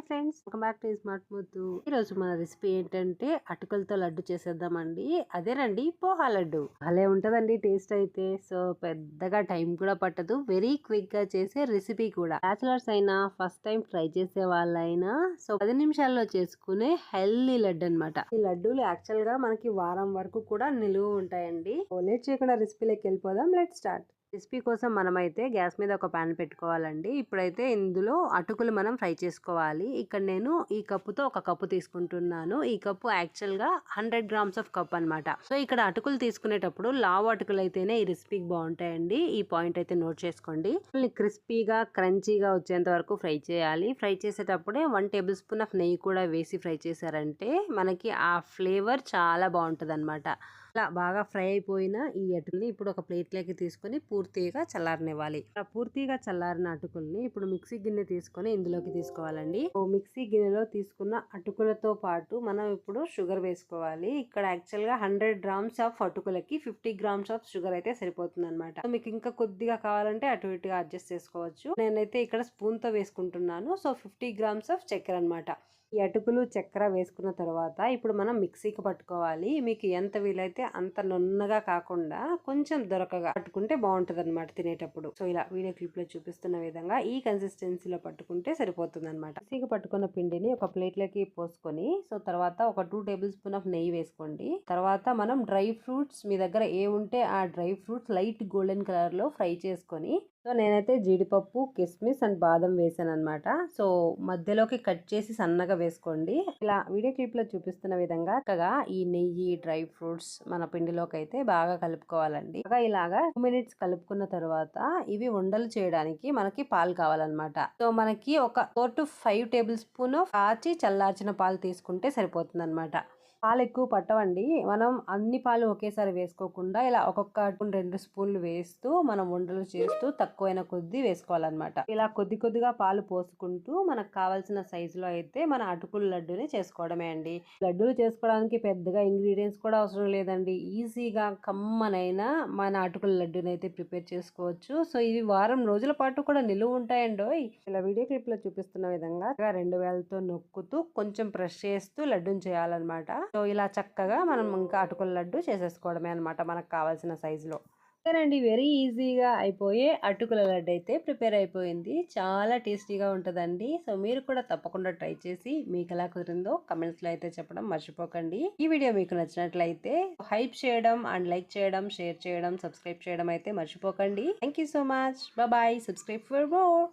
Hi friends! Welcome back to smart ముద్దు. ఈ రోజు మన రెసిపీ ఏంటంటే అటుకులతో లడ్డు చేసేద్దామండి. అదేనండి పోహా లడ్డు. భలే ఉంటదండి టేస్ట్ అయితే. సో పెద్దగా టైం కూడా పట్టదు. వెరీ క్విక్గా చేసే రెసిపీ కూడా. బ్యాచులర్స్ అయినా ఫస్ట్ టైం ట్రై చేసే వాళ్ళైనా సో పది నిమిషాల్లో చేసుకునే హెల్దీ లడ్డు అన్నమాట. ఈ లడ్డూలు యాక్చువల్గా మనకి వారం వరకు కూడా నిలువ ఉంటాయండి. లేట్ చేయకుండా రెసిపీలోకి వెళ్ళిపోదాం. Let start. రెసిపీ కోసం మనమైతే గ్యాస్ మీద ఒక ప్యాన్ పెట్టుకోవాలండి. ఇప్పుడైతే ఇందులో అటుకులు మనం ఫ్రై చేసుకోవాలి. ఇక్కడ నేను ఈ కప్పుతో ఒక కప్పు తీసుకుంటున్నాను. ఈ కప్పు యాక్చువల్గా హండ్రెడ్ గ్రామ్స్ ఆఫ్ కప్ అన్నమాట. సో ఇక్కడ అటుకులు తీసుకునేటప్పుడు లావు అటుకులు అయితేనే ఈ రెసిపీకి బాగుంటాయండి. ఈ పాయింట్ అయితే నోట్ చేసుకోండి. క్రిస్పీగా క్రంచీగా వచ్చేంత వరకు ఫ్రై చేయాలి. ఫ్రై చేసేటప్పుడే వన్ టేబుల్ స్పూన్ ఆఫ్ నెయ్యి కూడా వేసి ఫ్రై చేశారంటే మనకి ఆ ఫ్లేవర్ చాలా బాగుంటుంది అలా బాగా ఫ్రై అయిపోయిన ఈ అటుకుల్ని ఇప్పుడు ఒక ప్లేట్లోకి తీసుకొని పూర్తిగా చల్లారనివ్వాలి. ఆ పూర్తిగా చల్లారిన అటుకుల్ని ఇప్పుడు మిక్సీ గిన్నె తీసుకొని ఇందులోకి తీసుకోవాలండి. ఓ మిక్సీ గిన్నెలో తీసుకున్న అటుకులతో పాటు మనం ఇప్పుడు షుగర్ వేసుకోవాలి. ఇక్కడ యాక్చువల్గా హండ్రెడ్ గ్రామ్స్ ఆఫ్ అటుకులకి ఫిఫ్టీ గ్రామ్స్ ఆఫ్ షుగర్ అయితే సరిపోతుంది అనమాట మీకు ఇంకా కొద్దిగా కావాలంటే అటు ఇటుగా అడ్జస్ట్ చేసుకోవచ్చు. నేనైతే ఇక్కడ స్పూన్తో వేసుకుంటున్నాను. సో ఫిఫ్టీ గ్రామ్స్ ఆఫ్ చక్కెర అనమాట ఈ అటుకులు చక్కెర వేసుకున్న తర్వాత ఇప్పుడు మనం మిక్సీకి పట్టుకోవాలి. మీకు ఎంత వీలైతే అంత నున్నగా కాకుండా కొంచెం దొరకగా పట్టుకుంటే బాగుంటుంది అనమాట తినేటప్పుడు. సో ఇలా వీడియో క్లిప్లో చూపిస్తున్న విధంగా ఈ కన్సిస్టెన్సీలో పట్టుకుంటే సరిపోతుంది అనమాట మిక్సీకి పట్టుకున్న పిండిని ఒక ప్లేట్లోకి పోసుకొని సో తర్వాత ఒక టూ టేబుల్ స్పూన్ ఆఫ్ నెయ్యి వేసుకోండి. తర్వాత మనం డ్రై ఫ్రూట్స్ మీ దగ్గర ఏ ఉంటే ఆ డ్రై ఫ్రూట్స్ లైట్ గోల్డెన్ కలర్లో ఫ్రై చేసుకొని సో నేనైతే జీడిపప్పు కిస్మిస్ అండ్ బాదం వేసాను అనమాట సో మధ్యలోకి కట్ చేసి సన్నగా వేసుకోండి. ఇలా వీడియో క్లిప్లో చూపిస్తున్న విధంగా చక్కగా ఈ నెయ్యి డ్రై ఫ్రూట్స్ మన పిండిలోకి అయితే బాగా కలుపుకోవాలండి. ఇలాగా టూ మినిట్స్ కలుపుకున్న తర్వాత ఇవి ఉండలు చేయడానికి మనకి పాలు కావాలన్నమాట. సో మనకి ఒక four to five table spoon కాచి చల్లార్చిన పాలు తీసుకుంటే సరిపోతుంది అనమాట పాలు ఎక్కువ పట్టవండి. మనం అన్ని పాలు ఒకేసారి వేసుకోకుండా ఇలా ఒక్కొక్క రెండు స్పూన్లు వేస్తూ మనం వంటలు చేస్తూ తక్కువైన కొద్దీ వేసుకోవాలన్నమాట. ఇలా కొద్ది కొద్దిగా పాలు పోసుకుంటూ మనకు కావాల్సిన సైజులో అయితే మన అటుకుల లడ్డూని చేసుకోవడమే అండి. లడ్డూలు చేసుకోవడానికి పెద్దగా ఇంగ్రీడియంట్స్ కూడా అవసరం లేదండి. ఈజీగా కమ్మనైనా మన అటుకుల లడ్డూని అయితే ప్రిపేర్ చేసుకోవచ్చు. సో ఇవి వారం రోజుల పాటు కూడా నిలువ ఉంటాయండి ఇలా వీడియో క్లిప్లో చూపిస్తున్న విధంగా రెండు వేలతో నొక్కుతూ కొంచెం ప్రెస్ చేస్తూ లడ్డూని చేయాలన్నమాట. సో ఇలా చక్కగా మనం ఇంకా అటుకుల లడ్డు చేసేసుకోవడమే అనమాట మనకు కావాల్సిన సైజులో. అంతేనండి వెరీ ఈజీగా అయిపోయే అటుకుల లడ్డు అయితే ప్రిపేర్ అయిపోయింది. చాలా టేస్టీగా ఉంటుందండి. సో మీరు కూడా తప్పకుండా ట్రై చేసి మీకు ఎలా కుదిరిందో కమెంట్స్లో అయితే చెప్పడం మర్చిపోకండి. ఈ వీడియో మీకు నచ్చినట్లయితే హైప్ చేయడం అండ్ లైక్ చేయడం షేర్ చేయడం సబ్స్క్రైబ్ చేయడం అయితే మర్చిపోకండి. Thank so much. Bye. Subscribe for more.